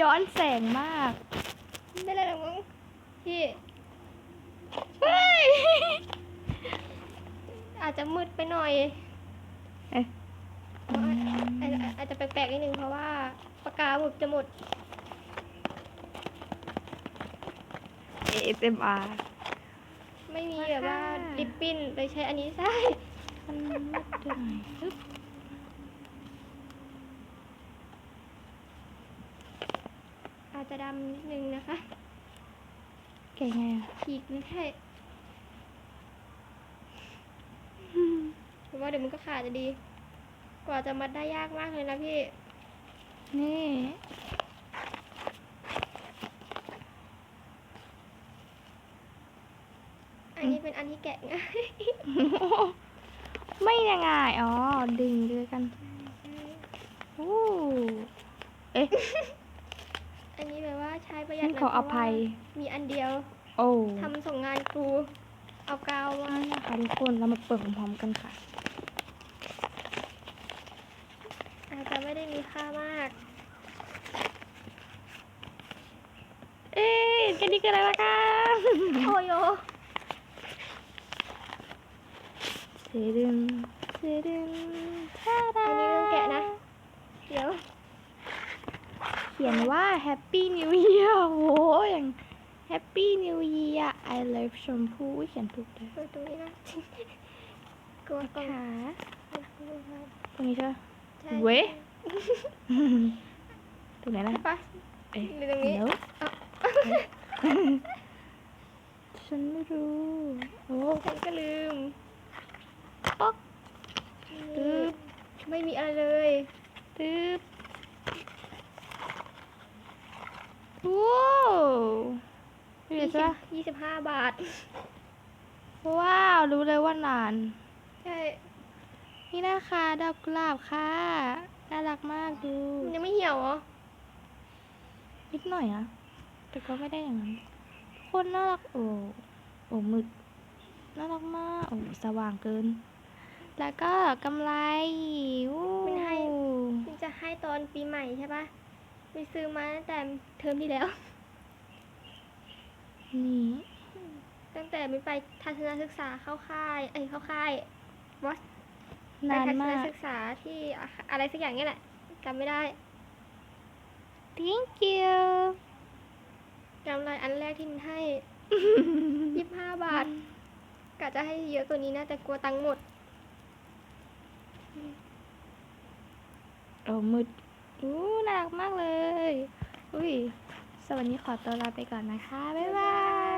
ย้อนแสงมาก ไม่ได้หรอกมั้งพี่เฮ้ยอาจจะมืดไปหน่อยเอ๊ะเพราะอาจอาจอาจจะแปลกๆนิดนึงเพราะว่าปากกาหมดจะหมด ASMR ไม่มีแบบว่าค่ะลิปปิ้นเลยใช้อันนี้ใช่มันมืดหน่อยปึ๊บ อา จจะดำนิดนึงนะคะ แกะไงอะฉีกไม่ใช่เพราะว่าเดี๋ยวมันก็ขาดจะดี กว่าจะมัดได้ยากมากเลยนะพี่ นี่อันนี้เป็นอันที่แกะง่าย ไม่ยังไงอ๋อ ดึงด้วยกัน โอ้ เอ๊ะอันนี้แบบว่า ใช้ประหยัฉัดนนะขออภัยเพราะว่ามีอันเดียว โอ้ทำส่งงานครู เอากาวมานี่นะคะทุกคนเรามาเปิดพร้อมๆกันค่ะ อาจจะไม่ได้มีค่ามาก เอ๊ะแค่นี้ก็ได้ละค่ะโอโยเซดึนเซดึนท่าดา อันนี้ไม่ต้องแกะนะ เดี๋ยว เขียนว่า Happy New Year โอ้โหอย่าง Happy New Year I love ชมพู่อุ๊ยเขียนถูกเลยเปิดตรงนี้นะกลัวกล่องขาตรงนี้ใช่ไหมใช่เว้ยตรงไหนนะใช่ปะเอ๊ะหรือตรงนี้เดี๋ยวอะฉันไม่รู้ โอ้ฉันก็ลืม ป๊อกตึ๊บไม่มีอะไรเลย ตึ๊บว้าว นี่เลยใช่ปะยี่สิบห้าบาท ว้าว รู้เลยว่านาน ใช่ นี่นะคะดอกกุหลาบค่ะ น่ารักมากดู มันยังไม่เหี่ยวเหรอ นิดหน่อยนะ แต่ก็ไม่ได้อย่างนั้นทุกคนน่ารักโอ้โอ้มืดน่ารักมาก โอ้สว่างเกิน แล้วก็กำไรอู้มันให้มันจะให้ตอนปีใหม่ใช่ปะไปซื้อมาตั้งแต่เทอมที่แล้ว นี่ตั้งแต่มินไปทัศนศึกษาเข้าค่าย เอ้ยเข้าค่ายวัดไปนานทัศนมาก ศึกษาที่อะอะไรสักอย่างเนี้แหละจำไม่ได้ thank you จำรายอันแรกที่มันให้ยี่สิบห้าบาทกะจะให้เยอะกว่านี้นะแต่กลัวตังค์หมดโอ้มืดอู้น่ารักมากเลย อุ้ย สวนวันนี้ขอตัวลาไปก่อนนะคะ บ๊ายบาย